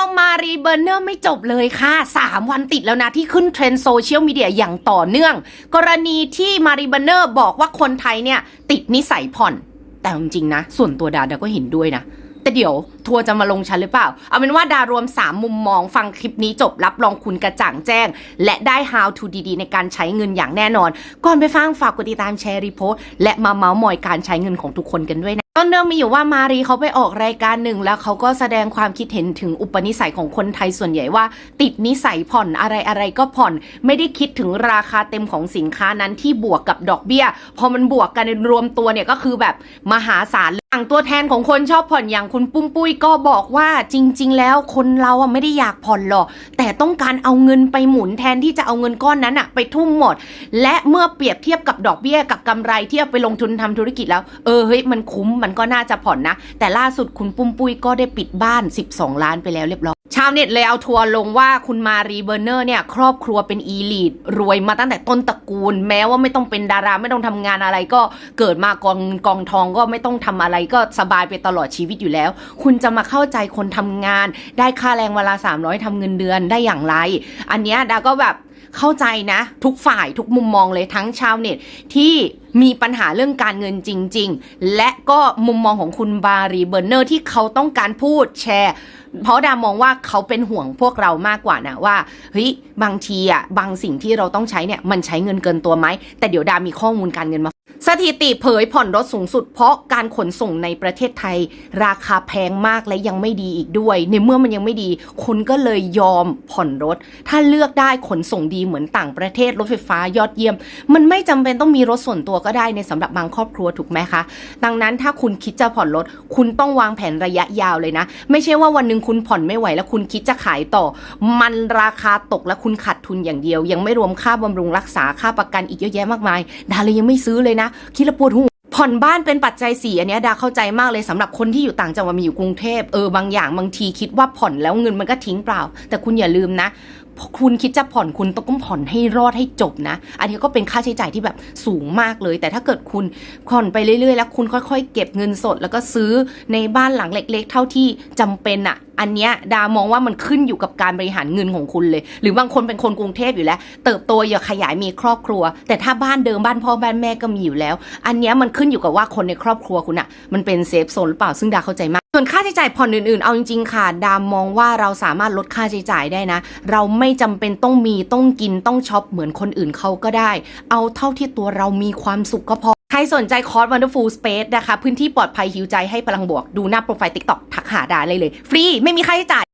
อมมารีเบอร์เนอร์ไม่จบเลยค่ะ 3 วันติดแล้วนะที่ขึ้นเทรนด์โซเชียลมีเดียอย่างต่อเนื่อง กรณีที่มารีเบอร์เนอร์บอกว่าคนไทยเนี่ยติดนิสัยผ่อน แต่จริงๆนะ ส่วนตัวดาดาก็เห็นด้วยนะแต่เดี๋ยวทัวร์จะมาลงฉันหรือเปล่า เอาเป็นว่าดารวม 3 มุมมองฟังคลิปนี้จบรับรองคุณกระจ่างแจ้ง และได้ how to ดีๆ ในการใช้เงินอย่างแน่นอน ก่อนไปฟังฝากกดติดตามแชร์รีโพสและมาเมาส์มอยการใช้เงินของทุกคนกันด้วยนะ ต้นเรื่องมีอยู่ว่ามารีเขาไปออกรายการหนึ่งแล้วเขาก็แสดงความคิดเห็นถึงอุปนิสัยของคนไทยส่วนใหญ่ว่า ติดนิสัยผ่อนอะไรอะไรก็ผ่อน ไม่ได้คิดถึงราคาเต็มของสินค้านั้นที่บวกกับดอกเบี้ย พอมันบวกกันรวมตัวเนี่ยก็คือแบบมหาศาล อย่างตัวแทนของคนชอบผ่อนอย่างคุณปุ้มปุ้ยก็บอกว่าจริง ๆ แล้วคนเราอะไม่ได้อยากผ่อนหรอก แต่ต้องการเอาเงินไปหมุนแทนที่จะเอาเงินก้อนนั้นอะไปทุ่มหมด และเมื่อเปรียบเทียบกับดอกเบี้ยกับกำไรที่เอาไปลงทุนทำธุรกิจแล้ว เออเฮ้ยมันคุ้มมันก็น่าจะผ่อนนะ แต่ล่าสุดคุณปุ้มปุ้ยก็ได้ปิดบ้าน 12 ล้านไปแล้วเรียบร้อย ชาวเน็ตเลยเอาทัวร์ลงว่าคุณมารีเบอร์เนอร์เนี่ยครอบครัวเป็นอีลีดรวยมาตั้งแต่ต้นตระกูล แม้ว่าไม่ต้องเป็นดาราไม่ต้องทำงานอะไรก็เกิดมากองกองทองก็ไม่ต้องทำอะไรก็สบายไปตลอดชีวิตอยู่แล้ว คุณจะมาเข้าใจคนทำงาน ได้ค่าแรงเวลา 300ทำเงินเดือนได้อย่างไร อันเนี้ยดาก็แบบ เข้าใจนะ ทุกฝ่ายทุกมุมมองเลยทั้งชาวเน็ตที่มีปัญหาเรื่องการเงินจริง ๆ และก็มุมมองของคุณบารีเบอร์เนอร์ที่เขาต้องการพูดแชร์ เพราะดามองว่าเขาเป็นห่วงพวกเรามากกว่านะว่าเฮ้ยบางทีอะบางสิ่งที่เราต้องใช้เนี่ยมันใช้เงินเกินตัวไหมแต่เดี๋ยวดามีข้อมูลการเงินมา สถิติเผยผ่อนรถสูงสุด เพราะการขนส่งในประเทศไทย ราคาแพงมากและยังไม่ดีอีกด้วย ในเมื่อมันยังไม่ดี คนก็เลยยอมผ่อนรถ ถ้าเลือกได้ขนส่งดีเหมือนต่างประเทศรถไฟฟ้ายอดเยี่ยม มันไม่จำเป็นต้องมีรถส่วนตัวก็ได้ในสำหรับบางครอบครัวถูกไหมคะ ดังนั้นถ้าคุณคิดจะผ่อนรถ คุณต้องวางแผนระยะยาวเลยนะ ไม่ใช่ว่าวันหนึ่งคุณผ่อนไม่ไหว แล้วคุณคิดจะขายต่อ มันราคาตกและคุณขาดทุนอย่างเดียว ยังไม่รวมค่าบำรุงรักษาค่าประกันอีกเยอะแยะมากมายดาเลยยังไม่ซื้อเลยนะคิดและปวดหัวผ่อนบ้านเป็นปัจจัยสี่อันนี้ดาเข้าใจมากเลยสำหรับคนที่อยู่ต่างจังหวัดมีอยู่กรุงเทพเออบางอย่างบางทีคิดว่าผ่อนแล้วเงินมันก็ทิ้งเปล่า แต่คุณอย่าลืมนะคุณคิดจะผ่อนคุณต้องผ่อนให้รอดให้จบนะ อันนี้ก็เป็นค่าใช้จ่ายที่แบบสูงมากเลย แต่ถ้าเกิดคุณผ่อนไปเรื่อยๆ แล้วคุณค่อยๆ เก็บเงินสด แล้วก็ซื้อในบ้านหลังเล็ก ๆ เท่าที่จำเป็นอะ อันเนี้ยดามองว่ามันขึ้นอยู่กับการบริหารเงินของคุณเลย หรือบางคนเป็นคนกรุงเทพอยู่แล้ว เติบโตอยากขยายมีครอบครัว แต่ถ้าบ้านเดิมบ้านพ่อบ้านแม่ก็มีอยู่แล้ว อันเนี้ยมันขึ้นอยู่กับว่าคนในครอบครัวคุณอะมันเป็นเซฟโซนหรือเปล่าซึ่งดาเข้าใจมากส่วนค่าใช้จ่ายผ่อนอื่นๆ เอาจริงๆ ค่ะ ดามมองว่าเราสามารถลดค่าใช้จ่ายได้นะ เราไม่จำเป็นต้องมีต้องกินต้องช็อปเหมือนคนอื่นเขาก็ได้ เอาเท่าที่ตัวเรามีความสุขก็พอ สนใจคอร์ส Wonderful Space นะคะ พื้นที่ปลอดภัยหิวใจให้พลังบวก ดูหน้าโปรไฟล์ TikTok ทักหาดาเลยเลย ฟรี ไม่มีค่าใช้จ่าย